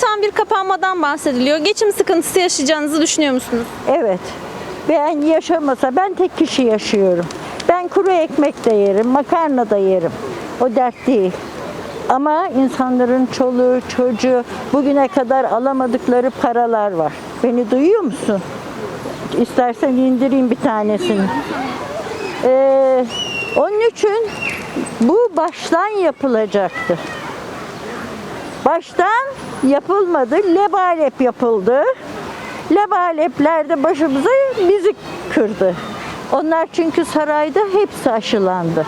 tam bir kapanmadan bahsediliyor. Geçim sıkıntısı yaşayacağınızı düşünüyor musunuz? Evet. Ben yaşamasa ben tek kişi yaşıyorum. Ben kuru ekmek de yerim, makarna da yerim. O dert değil. Ama insanların çoluğu, çocuğu bugüne kadar alamadıkları paralar var. Beni duyuyor musun? İstersen indireyim bir tanesini. Ee, onun için bu baştan yapılacaktı. Baştan yapılmadı. Lebalep yapıldı. Lebalepler de başımıza bizi kırdı. Onlar çünkü sarayda hepsi aşılandı.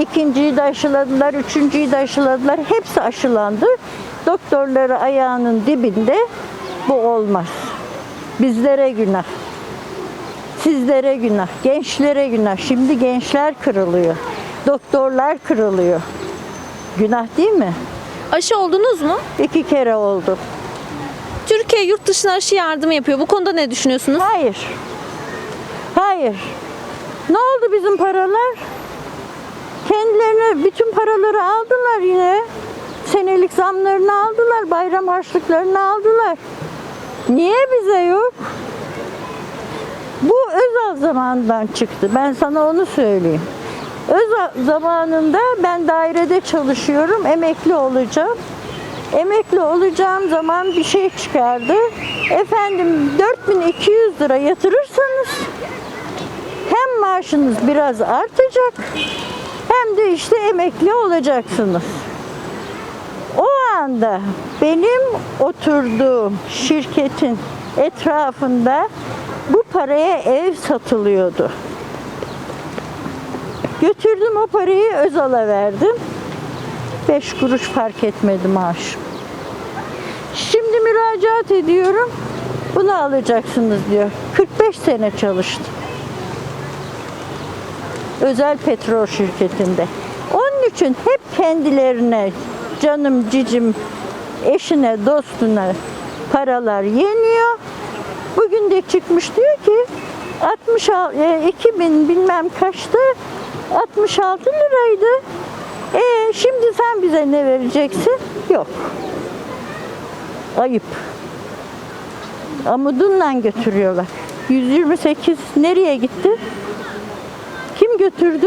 İkinciyi de aşıladılar, üçüncüyü de aşıladılar. Hepsi aşılandı. Doktorları ayağının dibinde bu olmaz. Bizlere günah. Sizlere günah, gençlere günah. Şimdi gençler kırılıyor. Doktorlar kırılıyor. Günah değil mi? Aşı oldunuz mu? İki kere oldu. Türkiye yurt dışına aşı yardımı yapıyor. Bu konuda ne düşünüyorsunuz? Hayır. Hayır. Ne oldu bizim paralar? Kendilerine bütün paraları aldılar yine. Senelik zamlarını aldılar, bayram harçlıklarını aldılar. Niye bize yok? Bu özel zamandan çıktı. Ben sana onu söyleyeyim. Özel zamanında ben dairede çalışıyorum, emekli olacağım. Emekli olacağım zaman bir şey çıkardı. Efendim 4200 lira yatırırsanız hem maaşınız biraz artacak hem de işte emekli olacaksınız. O anda benim oturduğum şirketin etrafında bu paraya ev satılıyordu. Götürdüm o parayı Özal'a verdim. 5 kuruş fark etmedi maaşım. Şimdi müracaat ediyorum. Bunu alacaksınız diyor. 45 sene çalıştım. Özel petrol şirketinde. Onun için hep kendilerine canım cicim eşine dostuna paralar yeniyor. Bugün de çıkmış diyor ki 66 e, 2000 bilmem kaçtı 66 liraydı. E şimdi sen bize ne vereceksin? Yok. Ayıp. Amudunla götürüyorlar. 128 nereye gitti? Kim götürdü?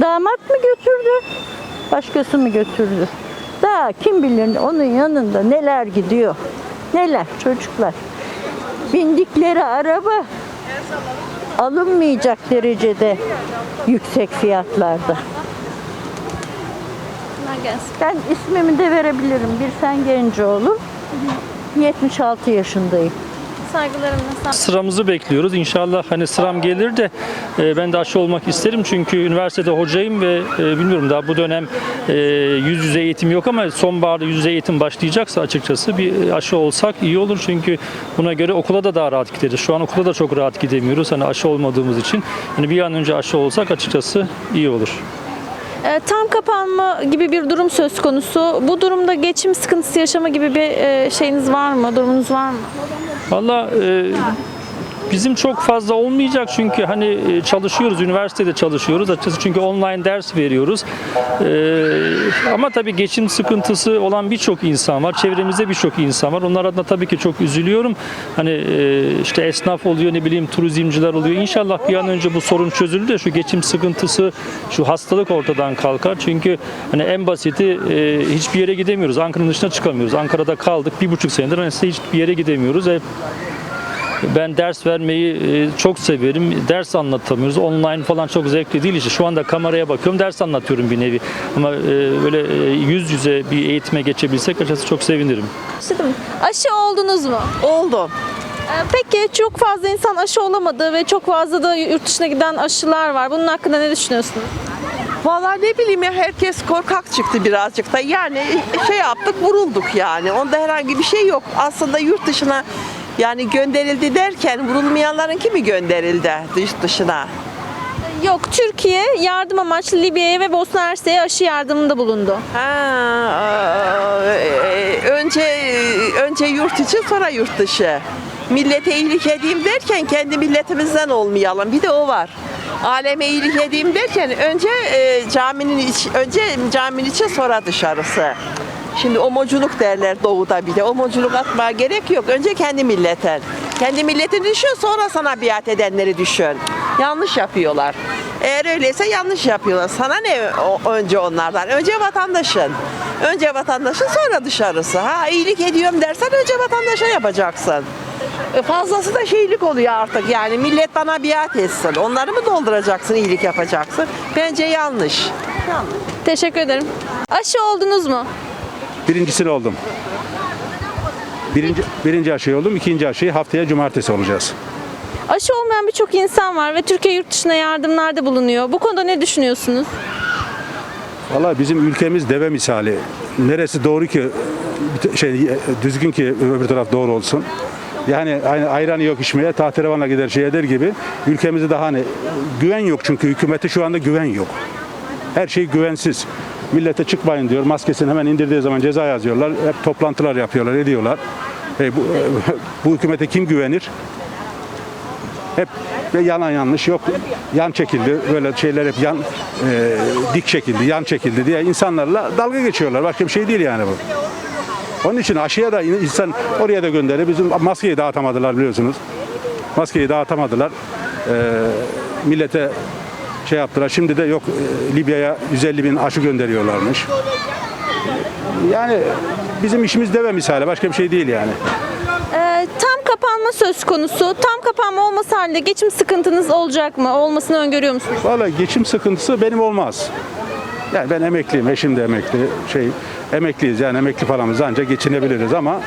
Damat mı götürdü? Başkası mı götürdü? Daha kim bilir onun yanında neler gidiyor. Neler çocuklar. Bindikleri araba alınmayacak derecede yüksek fiyatlarda. Ben ismimi de verebilirim. Bir sen Gencoğlu. 76 yaşındayım. Saygılarımla Sıramızı bekliyoruz. İnşallah hani sıram gelir de e, ben de aşı olmak isterim. Çünkü üniversitede hocayım ve e, bilmiyorum daha bu dönem e, yüz yüze eğitim yok ama sonbaharda yüz yüze eğitim başlayacaksa açıkçası bir aşı olsak iyi olur. Çünkü buna göre okula da daha rahat gideriz. Şu an okula da çok rahat gidemiyoruz. Hani aşı olmadığımız için. Hani bir an önce aşı olsak açıkçası iyi olur. Ee, tam kapanma gibi bir durum söz konusu. Bu durumda geçim sıkıntısı yaşama gibi bir e, şeyiniz var mı? Durumunuz var mı? Valla e, bizim çok fazla olmayacak çünkü hani e, çalışıyoruz, üniversitede çalışıyoruz açıkçası çünkü online ders veriyoruz. E, ama tabii geçim sıkıntısı olan birçok insan var, çevremizde birçok insan var. Onlar adına tabii ki çok üzülüyorum. Hani e, işte esnaf oluyor, ne bileyim turizmciler oluyor. İnşallah bir an önce bu sorun çözülür de şu geçim sıkıntısı, şu hastalık ortadan kalkar. Çünkü hani en basiti e, hiçbir yere gidemiyoruz. Ankara'nın dışına çıkamıyoruz. Ankara'da kaldık bir buçuk senedir. Hani hiçbir yere gidemiyoruz. Hep ben ders vermeyi e, çok severim. Ders anlatamıyoruz. Online falan çok zevkli değil işte. Şu anda kameraya bakıyorum, ders anlatıyorum bir nevi. Ama e, böyle e, yüz yüze bir eğitime geçebilsek açıkçası çok sevinirim. Mı? aşı oldunuz mu? Oldu. Ee, peki çok fazla insan aşı olamadı ve çok fazla da yurt dışına giden aşılar var. Bunun hakkında ne düşünüyorsunuz? Vallahi ne bileyim ya herkes korkak çıktı birazcık da. Yani şey yaptık vurulduk yani. Onda herhangi bir şey yok. Aslında yurt dışına yani gönderildi derken vurulmayanların kimi gönderildi dış dışına? Yok, Türkiye yardım amaçlı Libya'ya ve Bosna Hersek'e aşı yardımında bulundu. Ha, e, önce önce yurt içi sonra yurt dışı. Millete iyilik edeyim derken kendi milletimizden olmayalım. Bir de o var. Aleme iyilik edeyim derken önce e, caminin iç, önce caminin içi sonra dışarısı. Şimdi omoculuk derler doğuda bir de. Omoculuk atmaya gerek yok. Önce kendi milletin. Kendi milletini düşün sonra sana biat edenleri düşün. Yanlış yapıyorlar. Eğer öyleyse yanlış yapıyorlar. Sana ne önce onlardan? Önce vatandaşın. Önce vatandaşın sonra dışarısı. Ha iyilik ediyorum dersen önce vatandaşa yapacaksın. E, Fazlası da şeylik oluyor artık yani millet bana biat etsin. Onları mı dolduracaksın, iyilik yapacaksın? Bence yanlış. Teşekkür ederim. Aşı oldunuz mu? Birincisini oldum. Birinci, birinci aşıyı oldum. ikinci aşıyı haftaya cumartesi olacağız. Aşı olmayan birçok insan var ve Türkiye yurt dışına yardımlarda bulunuyor. Bu konuda ne düşünüyorsunuz? Valla bizim ülkemiz deve misali. Neresi doğru ki şey düzgün ki öbür taraf doğru olsun. Yani aynı ayranı yok içmeye tahterevanla gider şey eder gibi ülkemizde de hani güven yok çünkü hükümete şu anda güven yok. Her şey güvensiz. Millete çıkmayın diyor. Maskesini hemen indirdiği zaman ceza yazıyorlar. Hep toplantılar yapıyorlar, ediyorlar. E, bu, bu hükümete kim güvenir? Hep yalan yanlış yok yan çekildi böyle şeyler hep yan e, dik çekildi yan çekildi diye insanlarla dalga geçiyorlar başka bir şey değil yani bu. Onun için aşıya da insan oraya da gönderi bizim maskeyi dağıtamadılar biliyorsunuz. Maskeyi dağıtamadılar. E, millete şey yaptılar. Şimdi de yok e, Libya'ya 150 bin aşı gönderiyorlarmış. Yani bizim işimiz deve misali başka bir şey değil yani. Ee, tam kapanma söz konusu. Tam kapanma olması halinde geçim sıkıntınız olacak mı? Olmasını öngörüyor musunuz? Valla geçim sıkıntısı benim olmaz. Yani ben emekliyim, eşim de emekli. Şey emekliyiz yani emekli paramızla ancak geçinebiliriz ama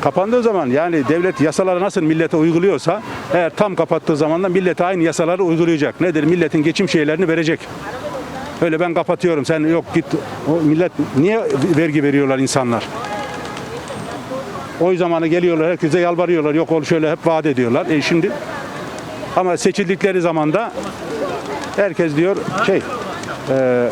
kapandığı zaman yani devlet yasaları nasıl millete uyguluyorsa eğer tam kapattığı zaman da millete aynı yasaları uygulayacak. Nedir? Milletin geçim şeylerini verecek. Öyle ben kapatıyorum. Sen yok git. O millet niye vergi veriyorlar insanlar? Oy zamanı geliyorlar herkese yalvarıyorlar. Yok ol şöyle hep vaat ediyorlar. E şimdi ama seçildikleri zaman da herkes diyor şey e,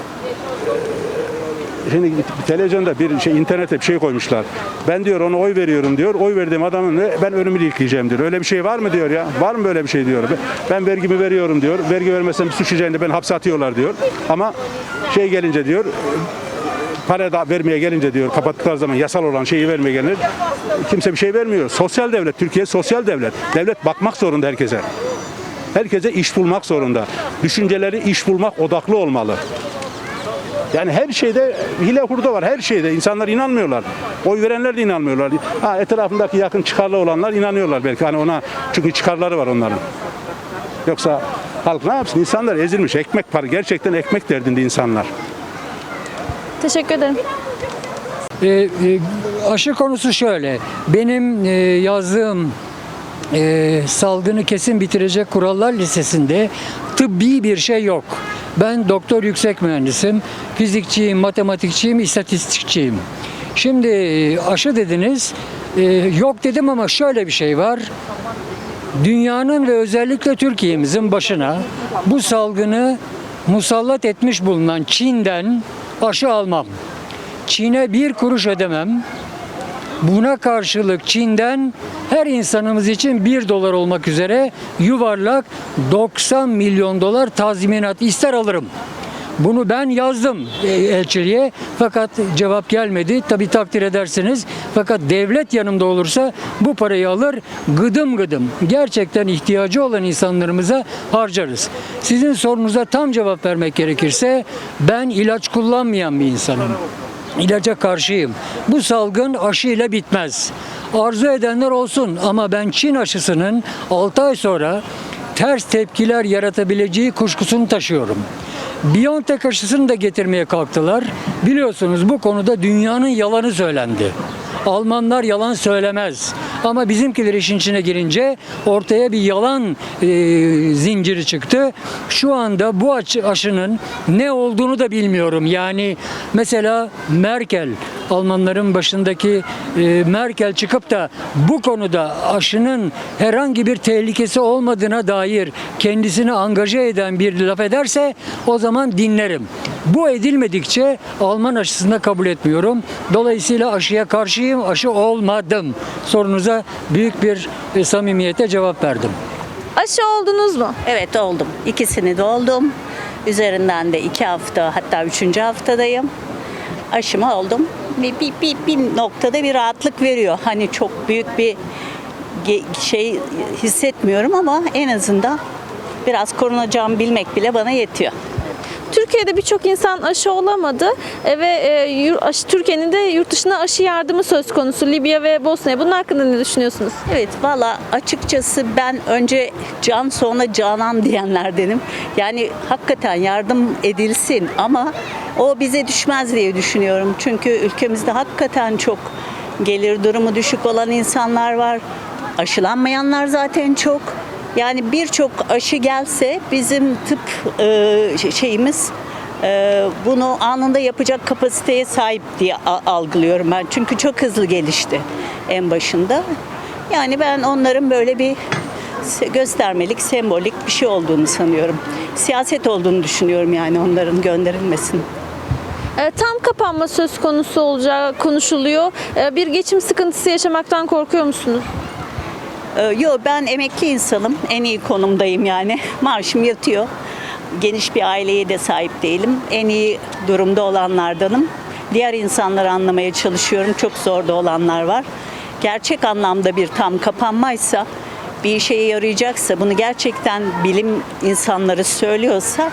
şimdi televizyonda bir şey internete bir şey koymuşlar. Ben diyor ona oy veriyorum diyor. Oy verdiğim adamın ben önümü ilkleyeceğim diyor. Öyle bir şey var mı diyor ya? Var mı böyle bir şey diyor. Ben- vergimi veriyorum diyor. Vergi vermezsem suç işleyince ben hapse atıyorlar diyor. Ama şey gelince diyor para da vermeye gelince diyor kapattıkları zaman yasal olan şeyi vermeye gelinir. Kimse bir şey vermiyor. Sosyal devlet. Türkiye sosyal devlet. Devlet bakmak zorunda herkese. Herkese iş bulmak zorunda. Düşünceleri iş bulmak odaklı olmalı. Yani her şeyde hile hurda var. Her şeyde. insanlar inanmıyorlar. Oy verenler de inanmıyorlar. Ha, etrafındaki yakın çıkarlı olanlar inanıyorlar belki. Hani ona çünkü çıkarları var onların. Yoksa halk ne yapsın? İnsanlar ezilmiş. Ekmek para. Gerçekten ekmek derdinde insanlar. Teşekkür ederim. E, e, aşı konusu şöyle. Benim e, yazdığım e, salgını kesin bitirecek kurallar listesinde tıbbi bir şey yok. Ben doktor yüksek mühendisim, fizikçiyim, matematikçiyim, istatistikçiyim. Şimdi e, aşı dediniz, e, yok dedim ama şöyle bir şey var. Dünyanın ve özellikle Türkiye'mizin başına bu salgını musallat etmiş bulunan Çin'den aşı almam. Çin'e bir kuruş ödemem. Buna karşılık Çin'den her insanımız için 1 dolar olmak üzere yuvarlak 90 milyon dolar tazminat ister alırım. Bunu ben yazdım e, elçiliğe fakat cevap gelmedi. Tabi takdir edersiniz. Fakat devlet yanımda olursa bu parayı alır gıdım gıdım. Gerçekten ihtiyacı olan insanlarımıza harcarız. Sizin sorunuza tam cevap vermek gerekirse ben ilaç kullanmayan bir insanım. İlaca karşıyım. Bu salgın aşıyla bitmez. Arzu edenler olsun ama ben Çin aşısının 6 ay sonra ters tepkiler yaratabileceği kuşkusunu taşıyorum. BioNTech aşısını da getirmeye kalktılar. Biliyorsunuz bu konuda dünyanın yalanı söylendi. Almanlar yalan söylemez. Ama bizimkiler işin içine girince ortaya bir yalan e, zinciri çıktı. Şu anda bu aşı- aşının ne olduğunu da bilmiyorum. Yani mesela Merkel, Almanların başındaki e, Merkel çıkıp da bu konuda aşının herhangi bir tehlikesi olmadığına dair kendisini angaje eden bir laf ederse o zaman dinlerim. Bu edilmedikçe Alman aşısını da kabul etmiyorum. Dolayısıyla aşıya karşıyım, aşı olmadım. Sorunuza büyük bir e, samimiyete cevap verdim. Aşı oldunuz mu? Evet oldum. İkisini de oldum. Üzerinden de iki hafta hatta üçüncü haftadayım. Aşımı oldum. Bir, bir, bir, bir noktada bir rahatlık veriyor. Hani çok büyük bir şey hissetmiyorum ama en azından biraz korunacağımı bilmek bile bana yetiyor. Türkiye'de birçok insan aşı olamadı e, ve e, Türkiye'nin de yurt dışına aşı yardımı söz konusu Libya ve Bosna'ya. Bunun hakkında ne düşünüyorsunuz? Evet valla açıkçası ben önce can sonra canan diyenlerdenim. Yani hakikaten yardım edilsin ama o bize düşmez diye düşünüyorum. Çünkü ülkemizde hakikaten çok gelir durumu düşük olan insanlar var. Aşılanmayanlar zaten çok. Yani birçok aşı gelse bizim tıp e, şeyimiz e, bunu anında yapacak kapasiteye sahip diye algılıyorum ben. Çünkü çok hızlı gelişti en başında. Yani ben onların böyle bir göstermelik, sembolik bir şey olduğunu sanıyorum. Siyaset olduğunu düşünüyorum yani onların gönderilmesinin. E, Tam kapanma söz konusu olacağı konuşuluyor. E, Bir geçim sıkıntısı yaşamaktan korkuyor musunuz? Ee, Yo ben emekli insanım. En iyi konumdayım yani. Maaşım yatıyor. Geniş bir aileye de sahip değilim. En iyi durumda olanlardanım. Diğer insanları anlamaya çalışıyorum. Çok zorda olanlar var. Gerçek anlamda bir tam kapanmaysa, bir işe yarayacaksa, bunu gerçekten bilim insanları söylüyorsa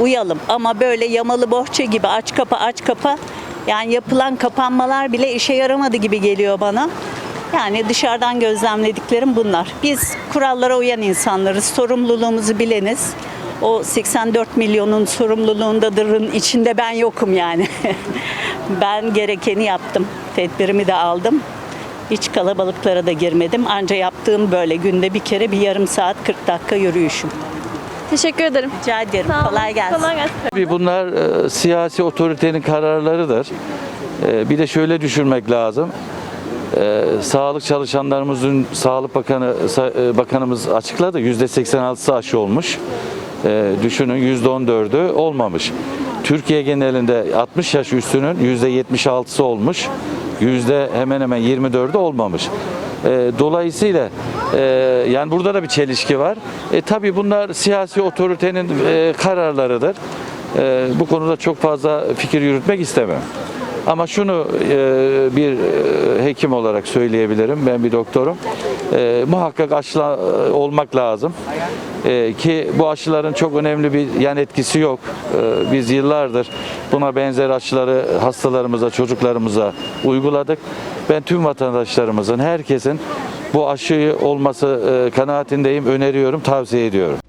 uyalım. Ama böyle yamalı bohça gibi aç kapa aç kapa yani yapılan kapanmalar bile işe yaramadı gibi geliyor bana. Yani dışarıdan gözlemlediklerim bunlar. Biz kurallara uyan insanlarız, sorumluluğumuzu bileniz. O 84 milyonun sorumluluğundadırın içinde ben yokum yani. ben gerekeni yaptım, tedbirimi de aldım. Hiç kalabalıklara da girmedim. Anca yaptığım böyle günde bir kere bir yarım saat 40 dakika yürüyüşüm. Teşekkür ederim. Rica ederim. Sağ olun. Kolay gelsin. Kolay gelsin. Tabii bunlar e, siyasi otoritenin kararlarıdır. E, bir de şöyle düşünmek lazım. E, sağlık çalışanlarımızın Sağlık Bakanı e, Bakanımız açıkladı. %86'sı aşı olmuş. E, düşünün %14'ü olmamış. Türkiye genelinde 60 yaş üstünün %76'sı olmuş. Yüzde hemen hemen 24'ü olmamış. E, dolayısıyla e, yani burada da bir çelişki var. E, tabii bunlar siyasi otoritenin e, kararlarıdır. E, bu konuda çok fazla fikir yürütmek istemem. Ama şunu e, bir e, hekim olarak söyleyebilirim. Ben bir doktorum. E, muhakkak aşı olmak lazım. E, ki bu aşıların çok önemli bir yan etkisi yok. E, biz yıllardır buna benzer aşıları hastalarımıza, çocuklarımıza uyguladık. Ben tüm vatandaşlarımızın, herkesin bu aşı olması e, kanaatindeyim, öneriyorum, tavsiye ediyorum.